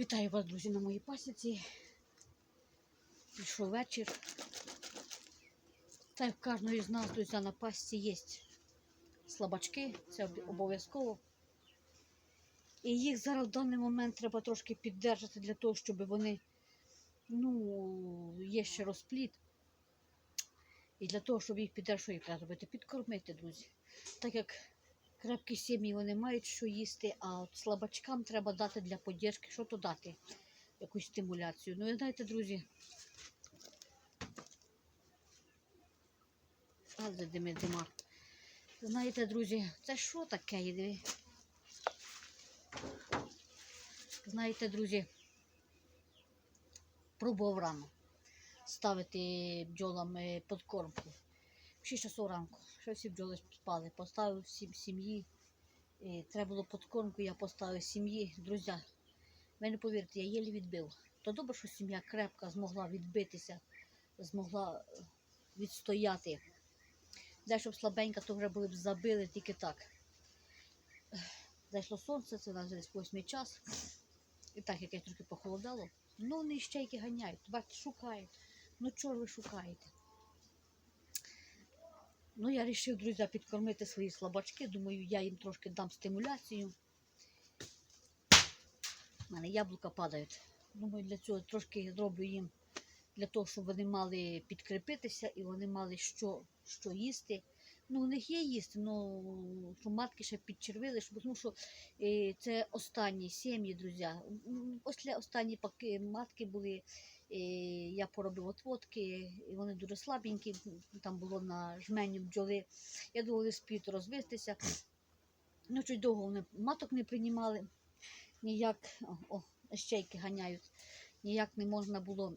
Вітаю вас, друзі, на моїй пасіці. Пішов вечір. Та й в кожної з нас, друзі, на пасіці є слабачки, це обов'язково. І їх зараз в даний момент треба трошки піддержати для того, щоб вони, ну, є ще розплід. І для того, щоб їх піддержати, що їх робити? Підкормити, друзі. Так як крепкі сім'ї вони мають що їсти, а от слабачкам треба дати для поддержки, що то дати, якусь стимуляцію. Ну, ви знаєте, друзі. А, де диме дима. Знаєте, друзі, це що таке? Диви? Знаєте, друзі, пробував рано ставити бджолам е, подкормку. В 6 часов ранку. Ще всі бджоли спали. Поставив сім'ї. Треба було подкормку, я поставив сім'ї. Друзі, ви не повірите, я єлі відбив. То добре, що сім'я крепка змогла відбитися, змогла е, відстояти. Де щоб слабенька, то вже були б забили тільки так. Зайшло сонце, це нас десь восьмий час. І так, яке трохи похолодало. Ну, вони іщейки ганяють, бачите, шукають. Ну, чого ви шукаєте? Ну, я вирішив, друзі, підкормити свої слабачки. Думаю, я їм трошки дам стимуляцію. У мене яблука падають. Думаю, для цього трошки зроблю їм для того, щоб вони мали підкріпитися і вони мали що, що їсти. Ну, у них є їсти, ну щоб матки ще підчервили, щоб, тому що е, це останні сім'ї, друзі. Після останні паки матки були, я поробив отводки, і вони дуже слабенькі, там було на жменю бджоли. Я думала, спіють розвестися. Ну, чуть довго вони маток не приймали, ніяк, о, о, щейки ганяють, ніяк не можна було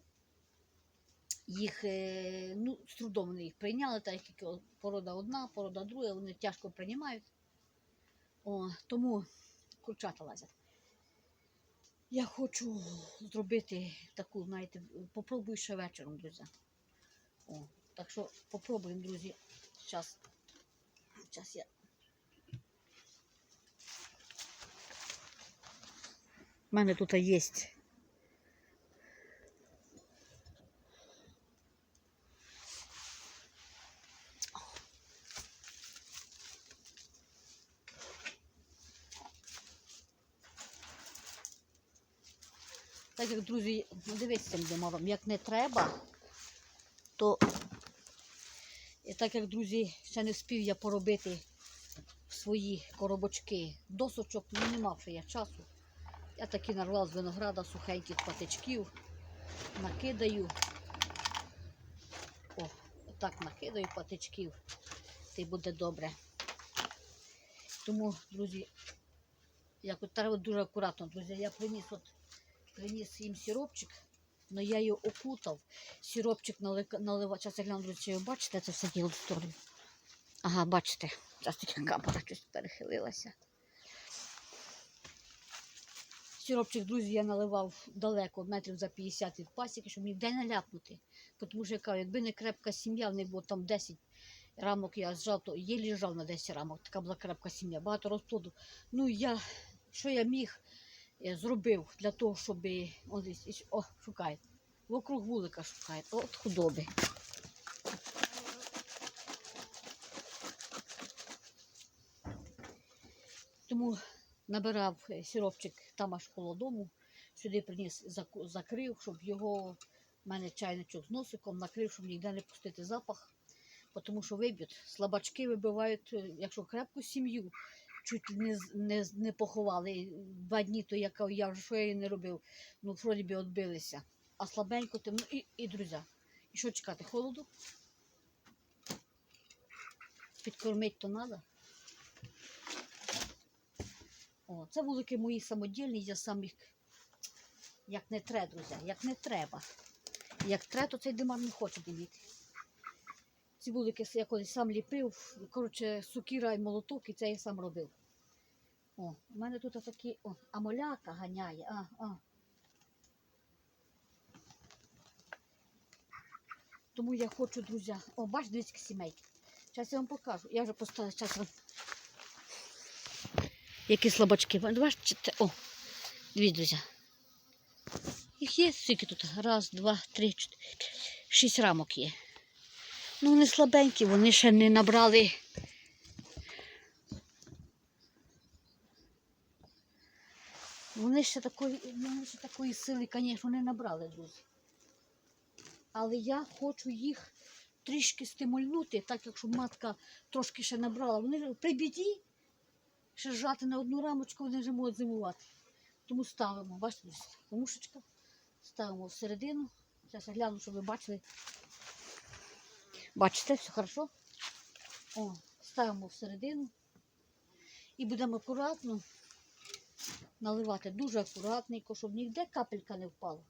їх, е, ну, з трудом вони їх прийняли, так як порода одна, порода друга, вони тяжко приймають. О, тому курчата лазять. Я хочу зробити таку, знаєте, попробую ще вечором, друзі. О, так що попробуємо, друзі. Зараз, зараз я. У мене тут є. Друзі, ну дивіться, будемо вам, як не треба, то і так як, друзі, ще не встиг я поробити свої коробочки досочок, ну не мав ще я часу. Я таки нарвав з винограда сухеньких патичків, накидаю. О, отак накидаю патичків, і буде добре. Тому, друзі, як треба дуже акуратно, друзі, я приніс от приніс їм сиропчик, але я його окутав. Сиропчик наливав. Зараз я гляну, чи ви бачите це все діло в сторону. Ага, бачите, зараз камера щось перехилилася. Сиропчик, друзі, я наливав далеко, метрів за 50 від пасіки, щоб ніде не ляпнути. Тому що я кажу, якби не крепка сім'я, в них було там 10 рамок, я зжав, то є лежав на 10 рамок. Така була крепка сім'я, багато розплоду. Ну, я, що я міг, зробив для того, щоб ось, о, шукає. Вокруг вулика шукає. От худоби. Тому набирав е, сиропчик там аж коло дому, сюди приніс, закрив, щоб його в мене чайничок з носиком накрив, щоб ніде не пустити запах. Тому що виб'ють. Слабачки вибивають, е, якщо крепку сім'ю, чуть не, не, не поховали. Два дні, то я я що я їй не робив, ну вроді би відбилися. А слабенько тим, ну і, і друзі. І що чекати? Холоду? Підкормити то треба. О, це вулики мої самодільні, я сам їх як не треба, друзі, як не треба. Як треба, то цей димар не хоче дивіти. Ці вулики я колись сам ліпив, коротше, сукіра і молоток, і це я сам робив. О, у мене тут такі, о, амоляка ганяє. А, а. Тому я хочу, друзі. О, бач, дивіться сімейки. Зараз я вам покажу. Я вже поставила зараз вам. Які слабачки. Бачите, о, дивіться, друзі. Їх є скільки тут? Раз, два, три, чотири, шість рамок є. Ну, вони слабенькі, вони ще не набрали. Вони ще такої, вони ще такої сили, звісно, не набрали, друзі. Але я хочу їх трішки стимульнути, так як щоб матка трошки ще набрала. Вони при біді ще жати на одну рамочку, вони вже можуть зимувати. Тому ставимо, бачите, комушечка, ставимо всередину. Зараз я гляну, щоб ви бачили. Бачите, все хорошо? О, ставимо всередину. І будемо акуратно наливати дуже акуратненько, щоб ніде капелька не впала.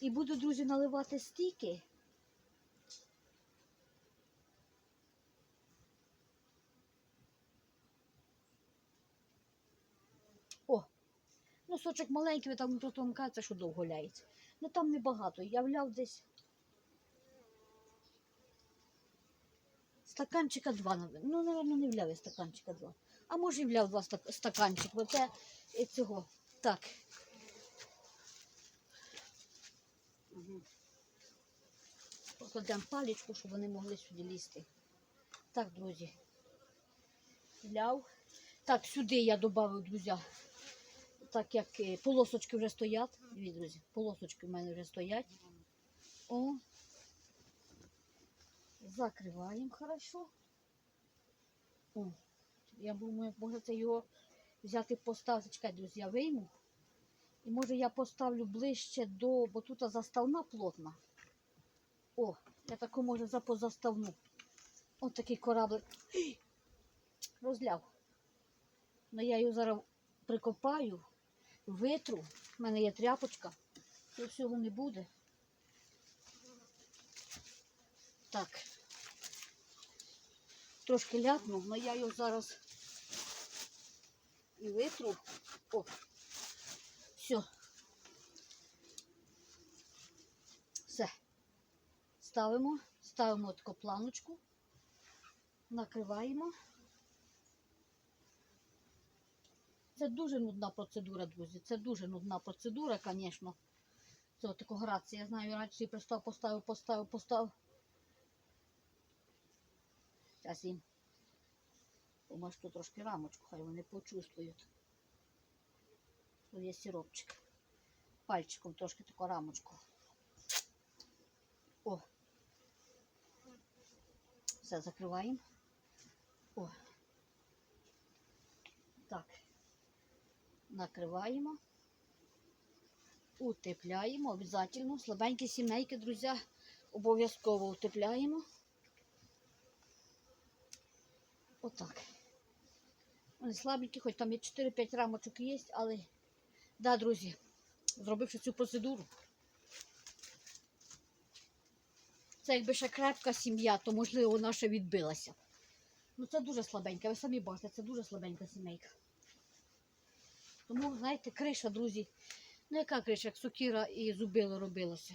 І буду, друзі, наливати стільки. О, носочок маленький, ви там просто вам кажеться, що довго ляється. Ну там небагато. Я вляв десь стаканчика два. Ну, напевно, не вляв я стаканчика два. А може і вляв два стак- стаканчика. Бо це цього. Так. Угу. Покладемо паличку, щоб вони могли сюди лізти. Так, друзі. Вляв. Так, сюди я додав, друзі, так як е, полосочки вже стоять. Дивіться, друзі, полосочки в мене вже стоять. О. Закриваємо хорошо. О. Я думаю, може це його взяти поставити. Чекай, друзі, я вийму. І може я поставлю ближче до, бо тут заставна плотна. О, я таку може за позаставну. Ось такий кораблик. Розляв. Ну я його зараз прикопаю, витру. У мене є тряпочка. Тут всього не буде. Так. Трошки ляпнув, але я його зараз і витру. О, все. Все. Ставимо, ставимо таку планочку, накриваємо. Це дуже нудна процедура, друзі. Це дуже нудна процедура, звісно. Це отако гратися. Я знаю, раніше я пристав, поставив, поставив, поставив. Зараз їм помашту трошки рамочку, хай вони почувствують. Тут є сиропчик. Пальчиком трошки таку рамочку. О. Все, закриваємо. О. Так. Накриваємо. Утепляємо обов'язково. Слабенькі сімейки, друзі, обов'язково утепляємо. Отак. Вони слабенькі, хоч там є 4-5 рамочок є, але, да, друзі, зробивши цю процедуру. Це якби ще крепка сім'я, то можливо вона ще відбилася. Ну це дуже слабенька, ви самі бачите, це дуже слабенька сімейка. Тому, знаєте, криша, друзі, ну яка криша, як сокира і зубило робилося.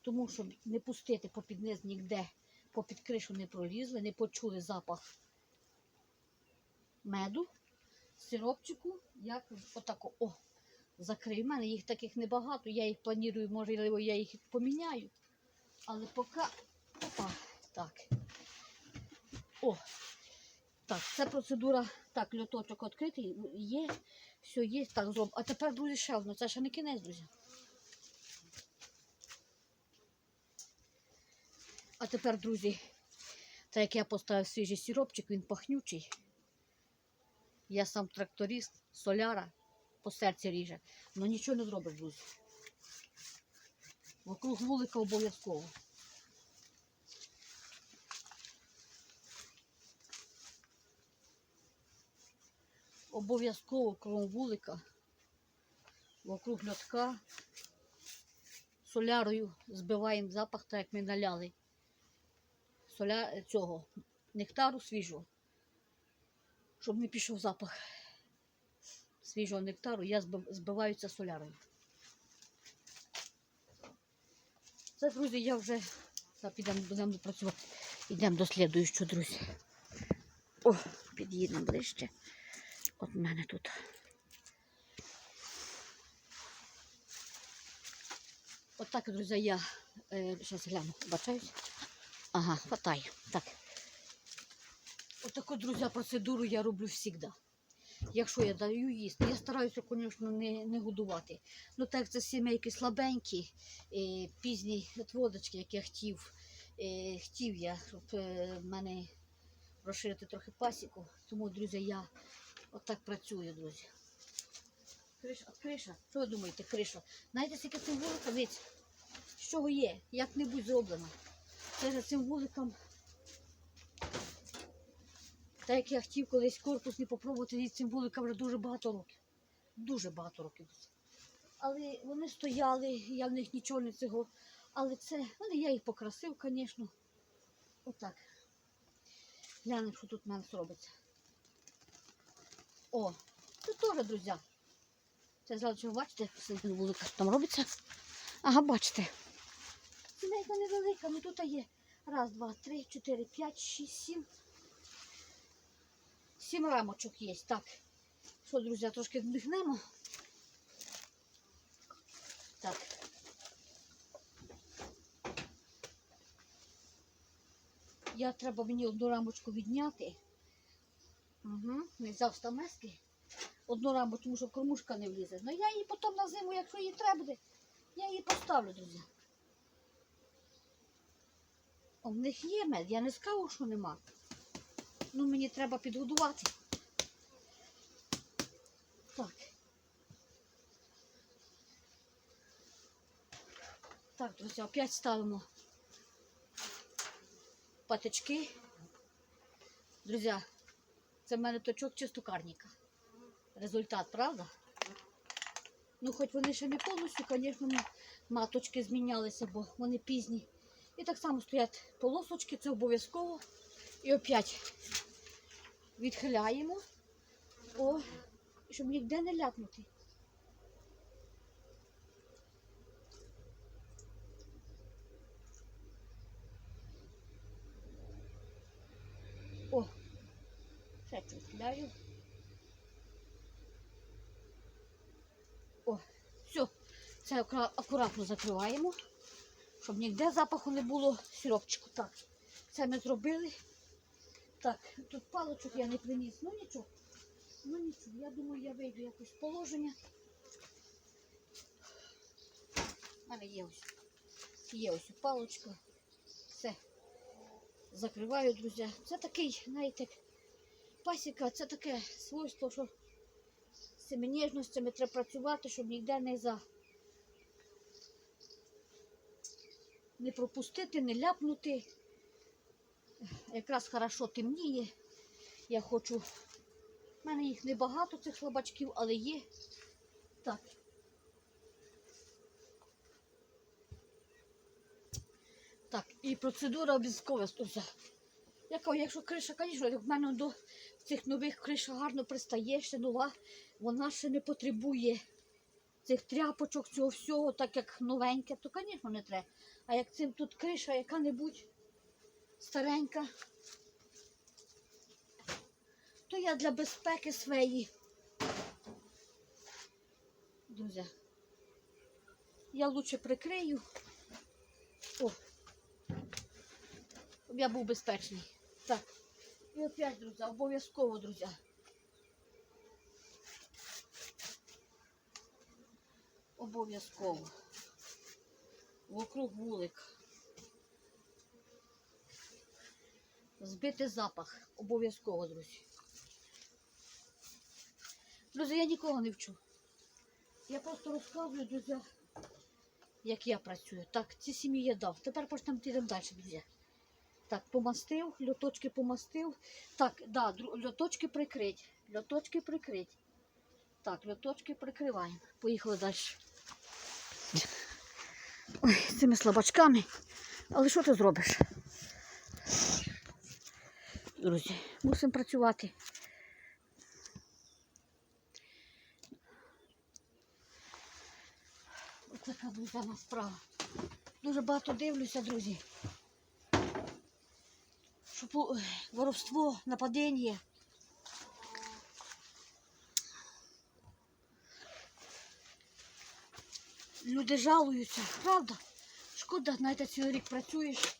Тому, щоб не пустити попід низ ніде, попід кришу не пролізли, не почули запах меду, сиропчику, як отако, о, закрию. У мене їх таких небагато, я їх планую, можливо, я їх поміняю. Але поки, опа, так. О, так, це процедура, так, льоточок відкритий, є, все є, так зроб. А тепер, друзі, ще одно, це ще не кінець, друзі. А тепер, друзі, так як я поставив свіжий сиропчик, він пахнючий. Я сам тракторист, соляра, по серці ріже. Ну нічого не зробиш, друзі. Вокруг вулика обов'язково. Обов'язково кром вулика, вокруг льотка, солярою збиваємо запах, так як ми наляли. Соля цього нектару свіжого щоб не пішов запах свіжого нектару, я збиваю це солярою. Це, друзі, я вже підемо, будемо працювати. Йдемо до слідуючого, друзі. О, під'їдемо ближче. От в мене тут. От так, друзі, я зараз е, гляну, бачаюсь. Ага, хватає. Так. От таку, друзі, процедуру я роблю завжди. Якщо я даю їсти, я стараюся, звісно, не не годувати. Ну, так це сімейки слабенькі, е, пізні відводочки, як я хотів, е, хотів я, щоб е, в мене розширити трохи пасіку. Тому, друзі, я отак працюю, друзі. Криша, криша. Що ви думаєте, криша? Знаєте, скільки цим вуликам від з чого є? Як-небудь зроблено. Це за цим вуликом. Так як я хотів колись корпусний попробувати з цим вуликам вже дуже багато років. Дуже багато років. Але вони стояли, я в них нічого не цього. Але це, вони, я їх покрасив, звісно. Отак. Глянемо, що тут в мене робиться. О, тут теж, друзі. Це зразу бачите, всередину вулика, що там робиться. Ага, бачите. Сімейка невелика, ну тут є. Раз, два, три, чотири, п'ять, шість, сім. Сім рамочок є. Так. Що, друзі, трошки вдихнемо. Так. Я треба мені одну рамочку відняти. Угу. Не взяв стамески. Одну рамочку, тому що кормушка не влізе. Ну я її потім на зиму, якщо її треба буде, я її поставлю, друзі. О, в них є мед, я не скажу, що нема. Ну, мені треба підгодувати. Так. Так, друзі, опять ставимо патички. Друзі, це в мене точок чистокарника. Результат, правда? Ну, хоч вони ще не повністю, звісно, маточки змінялися, бо вони пізні. І так само стоять полосочки, це обов'язково. І опять відхиляємо. О, щоб ніде не ляпнути. О, чуть. О, все. Це акуратно закриваємо, щоб ніде запаху не було сиропчику. Так, це ми зробили. Так, тут паличок я не приніс. Ну нічого. Ну нічого. Я думаю, я вийду якось положення. У мене є ось. Є ось паличка. Все. Закриваю, друзі. Це такий, знаєте, пасіка, це таке свойство, що з цими ніжностями треба працювати, щоб ніде не за не пропустити, не ляпнути. Якраз хорошо темніє. Я хочу. У мене їх небагато, цих слабачків, але є. Так. Так, і процедура обов'язкова. Якщо криша, звісно, в мене до цих нових криша гарно пристає, ще нова, вона ще не потребує цих тряпочок, цього всього, так як новеньке, то, звісно, не треба. А як цим тут криша яка-небудь старенька, то я для безпеки своєї. Друзі, я лучше прикрию. О, я був безпечний. Так. І опять, друзі, обов'язково, друзі. Обов'язково. Вокруг вулик. Збити запах. Обов'язково, друзі. Друзі, я нікого не вчу. Я просто розказую, друзі, як я працюю. Так, ці сім'ї я дав. Тепер почнемо йдемо далі, друзі. Так, помастив, льоточки помастив. Так, да, льоточки прикрить. Льоточки прикрить. Так, льоточки прикриваємо. Поїхали далі. Ой, цими слабачками. Але що ти зробиш? Друзі, мусимо працювати. Ось така друзяна справа. Дуже багато дивлюся, друзі. Що по- воровство, нападіння. люди жалуються, правда? Шкода, знаєте, цілий рік працюєш,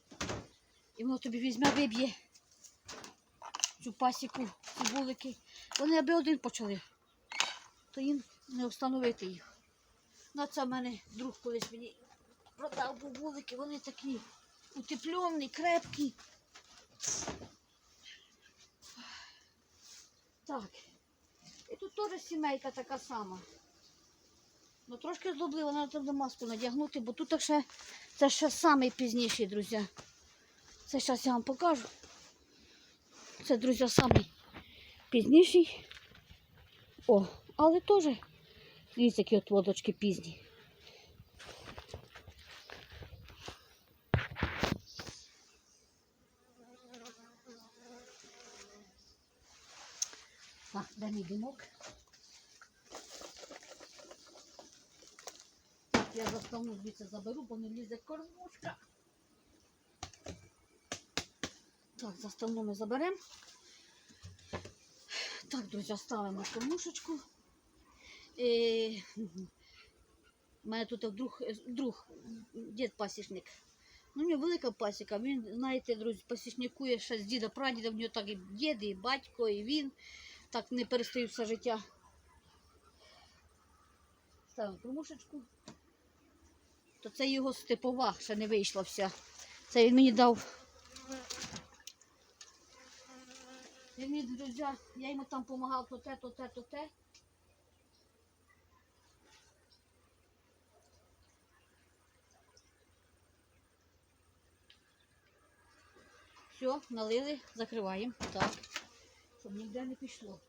і воно тобі візьме, виб'є цю пасіку, ці вулики. Вони аби один почали, то їм не встановити їх. На це в мене друг колись мені продав вулики, вони такі утеплені, крепкі. Так. І тут теж сімейка така сама. Ну трошки злоблива, треба маску надягнути, бо тут ще це ще самий пізніший, друзі. Це зараз я вам покажу. Це, друзі, самий пізніший. О, але теж, дивіться, які от водочки пізні. Так, де мій димок? Так, я заставну звідси заберу, бо не влізе кормушка. Так, заставну ми заберемо. Так, друзі, ставимо кормушечку. Е, У мене тут друг, друг дід пасічник. Ну, у нього велика пасіка. Він, знаєте, друзі, пасічникує ще з діда прадіда, в нього так і дід, і батько, і він. Так не перестаю все життя. Ставимо кормушечку. То це його степова, ще не вийшла вся. Це він мені дав. Він мені, друзі, я йому там допомагав то те, то те, то те. Все, налили, закриваємо. Так. Щоб ніде не пішло.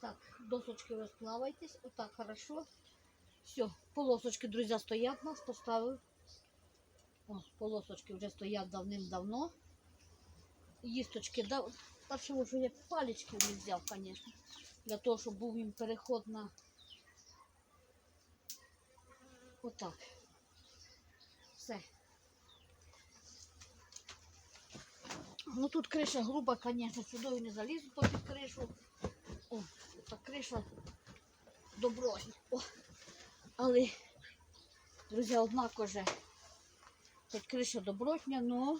Так, досочки розплавайтесь. Отак хорошо. Все, полосочки, друзі, стоять у нас, поставив. О, полосочки вже стоять давним-давно. Їсточки дав. Та чого я палички не взяв, звісно. Для того, щоб був їм переход на отак. Все. Ну тут криша груба, звісно, сюди не залізу попід кришу. О, та криша добротна. О, але, друзі, однако же. Хоч криша добротня, але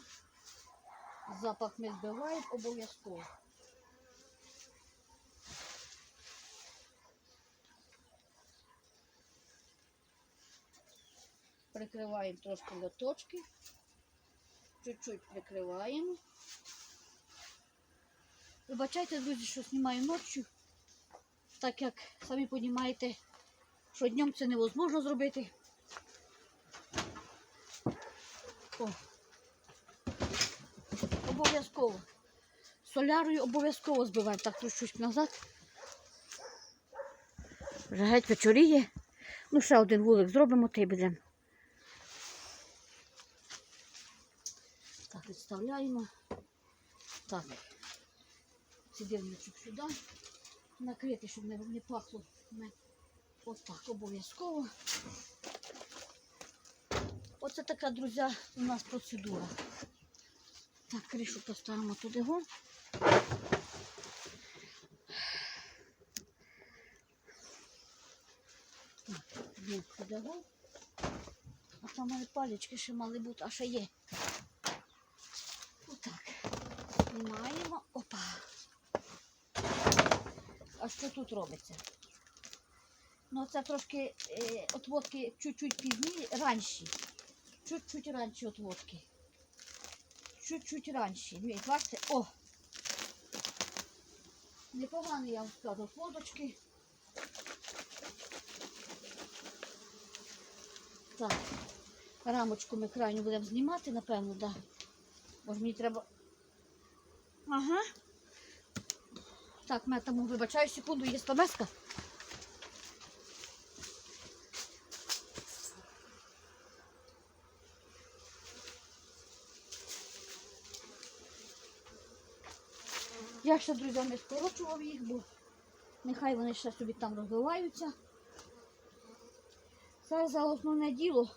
запах ми збиваємо обов'язково. Прикриваємо трошки лоточки. Чуть-чуть прикриваємо. Вибачайте, друзі, що знімаю ночі, так як самі розумієте, що днем це невозможно зробити. О. Обов'язково. Солярою обов'язково збиваємо. Так, трущусь назад. Вже геть вечоріє. Ну, ще один вулик зробимо, та й будемо. Так, відставляємо. Так. Сидівничок сюди. Накрити, щоб не, не пахло. Ось так, обов'язково. Оце така, друзі, у нас процедура. Так, кришу поставимо туди го. Так, туди го. А там мали палички ще мали бути, а ще є. Знімаємо. Опа. А що тут робиться? Ну, це трошки е, отводки чуть-чуть пізніше, ранші. Чуть-чуть ранші отводки. Чуть-чуть ранші. Дивіться, бачите? О! Непогані, я вам скажу, отводочки. Так. Рамочку ми крайню будемо знімати, напевно, так. Да. Може мені треба. Ага. Так, мене там вибачаю секунду, є стамеска. Я ще, друзі, не скорочував їх, бо нехай вони ще собі там розвиваються. Це за основне діло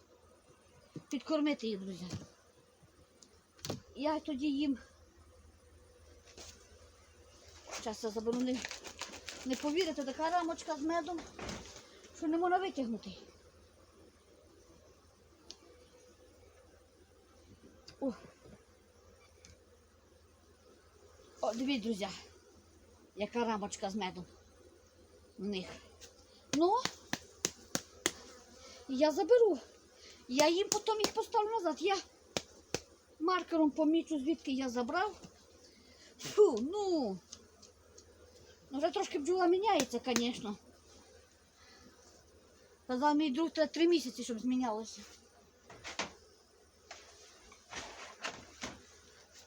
підкормити їх, друзі. Я тоді їм. Зараз я заберу, не, повірите, така рамочка з медом, що не можна витягнути. О, О дивіться, друзі, яка рамочка з медом в них. Ну, я заберу. Я їм потім їх поставлю назад. Я маркером помічу, звідки я забрав. Фу, ну. Вже трошки бджола міняється, звісно. Казав мій друг, треба три місяці, щоб змінялося.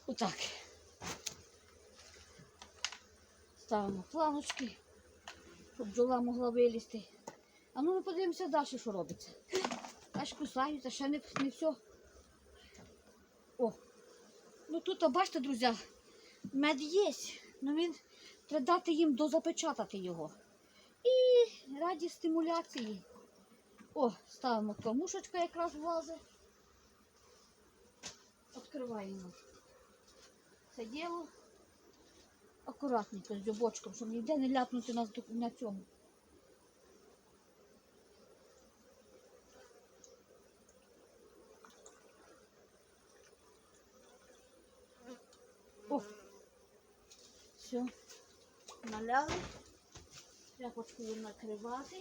Отак. Ставимо планочки, щоб бджола могла вилізти. А ну ми подивимося далі, що робиться. Аж кусаються, ще не, не все. О. Ну тут, бачите, друзі, мед є. Ну він треба дати їм дозапечатати його. І раді стимуляції. О, ставимо кормушечка якраз влазить. Відкриваємо це діло. Акуратненько з дюбочком, щоб ніде не ляпнути нас на цьому. О, все, наляли. Тряпочкою накривати.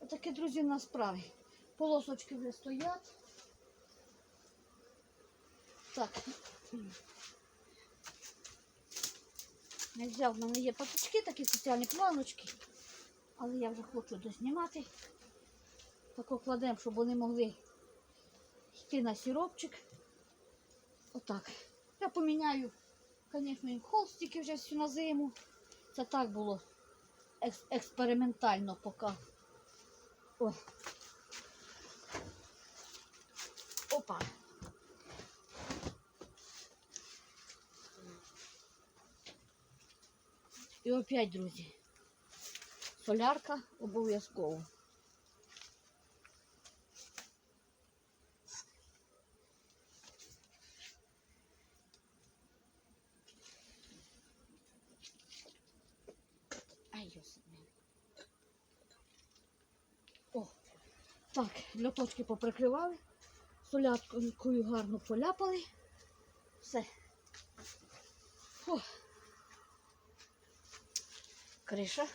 Отакі, друзі, у нас справи. Полосочки вже стоять. Так. Не взяв, в мене є паточки, такі спеціальні планочки. Але я вже хочу дознімати. Так кладемо, щоб вони могли йти на сіропчик. Отак. Я поміняю, звісно, їм холстики вже всю на зиму. Це так було екс- експериментально поки. О. Опа. І опять, друзі, солярка обов'язково. Так, льоточки поприкривали, соляткою гарно поляпали. Все. О. Криша.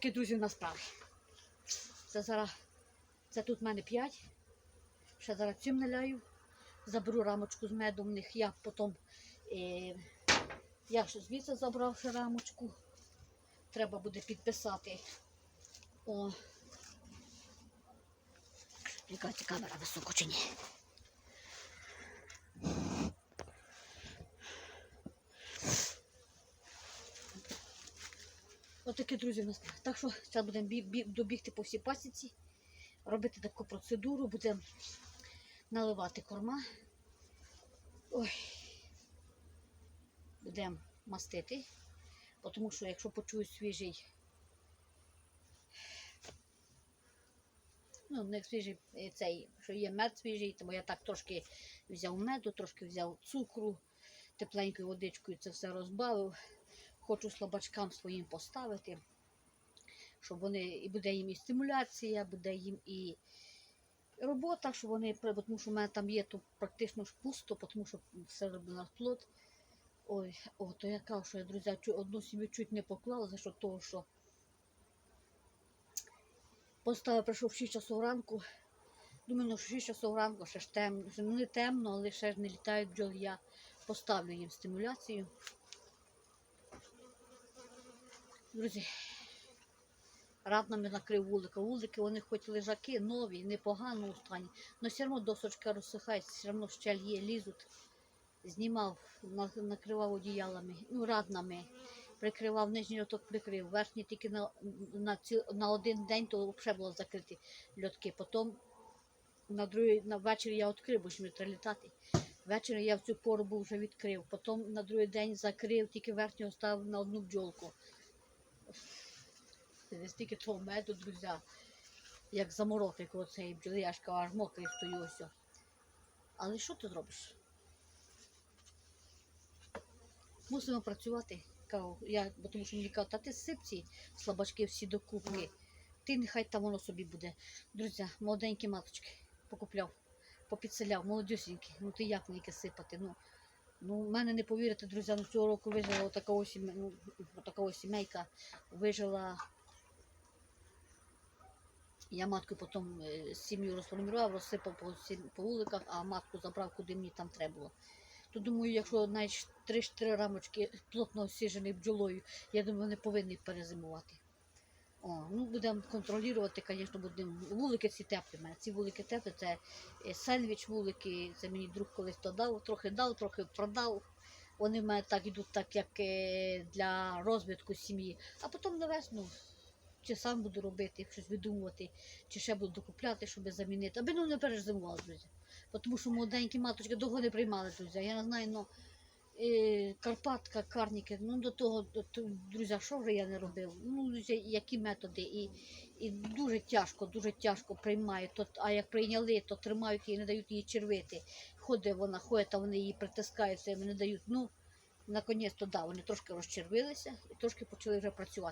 Отакі, друзі, у нас справи. Це зараз, це тут в мене 5. Ще зараз цим наляю. Заберу рамочку з медом в них. Я потім, е, я ще звідси забрав ще рамочку. Треба буде підписати. О. Яка ця камера високо чи ні? Отакі, друзі, у нас. Так що зараз будемо бі- бі- добігти по всій пасіці, робити таку процедуру, будемо наливати корма. Ой. Будемо мастити, тому що якщо почую свіжий, ну, не свіжий е, цей, що є мед свіжий, тому я так трошки взяв меду, трошки взяв цукру, тепленькою водичкою це все розбавив. Хочу слабачкам своїм поставити, щоб вони і буде їм і стимуляція, буде їм і робота, щоб вони, тому що в мене там є то практично ж пусто, тому що все на плод. Ой, о, то я кажу, що я, друзі, одну сім'ю чуть не поклала, за що того, що поставив, прийшов 6 часов ранку. Думаю, ну 6 часов ранку, ще ж темно, ну не темно, але ще ж не літають бджоли, я поставлю їм стимуляцію. Друзі, рад нами накрив вулика. Вулики, вони хоч лежаки нові, непогано у стані, але все одно досочка розсихається, все одно щель є, лізуть. Знімав, накривав одіялами, ну, раднами, прикривав, нижній льоток прикрив, верхній тільки на, на, ці, на один день, то взагалі було закриті льотки. Потім на другий, на вечір я відкрив, бо ж мені треба літати. Ввечері я в цю пору був вже відкрив. Потім на другий день закрив, тільки верхнього ставив на одну бджолку. Не стільки того меду, друзі, як заморозки, як оцей бджоли, я ж кажу, аж мокрий стою ось. Але що ти зробиш? Мусимо працювати. Кажу, я, бо тому що мені кажуть, та ти сипці, слабачки всі докупки. Ти нехай там воно собі буде. Друзі, молоденькі маточки покупляв, попідселяв, молодюсінькі. Ну ти як мені сипати? Ну, ну, в мене не повірите, друзі, ну цього року вижила отака ось, ну, отака ось сімейка, вижила. Я матку потім е, сім'ю розформував, розсипав по, по вуликах, а матку забрав, куди мені там треба було. То думаю, якщо навіть 3-4 рамочки плотно осіжені бджолою, я думаю, вони повинні перезимувати. О, ну будемо контролювати, звісно, будемо. Вулики ці теплі мене. Ці вулики теплі, це е, сендвіч вулики, це мені друг колись то дав, трохи дав, трохи продав. Вони в мене так йдуть, так як е, для розвитку сім'ї. А потім на весну чи сам буду робити, щось видумувати, чи ще буду докупляти, щоб замінити. Аби ну не перезимували, друзі. Тому що молоденькі маточки довго не приймали, друзі. Я не знаю, ну е, Карпатка, карніки, ну до того, до, друзі, що вже я не робив? Ну, друзі, які методи. І, і дуже тяжко, дуже тяжко приймають. То, а як прийняли, то тримають її, не дають її червити. Ходить вона, ходить, а вони її притискають, це не дають. Ну, наконець-то да, вони трошки розчервилися і трошки почали вже працювати.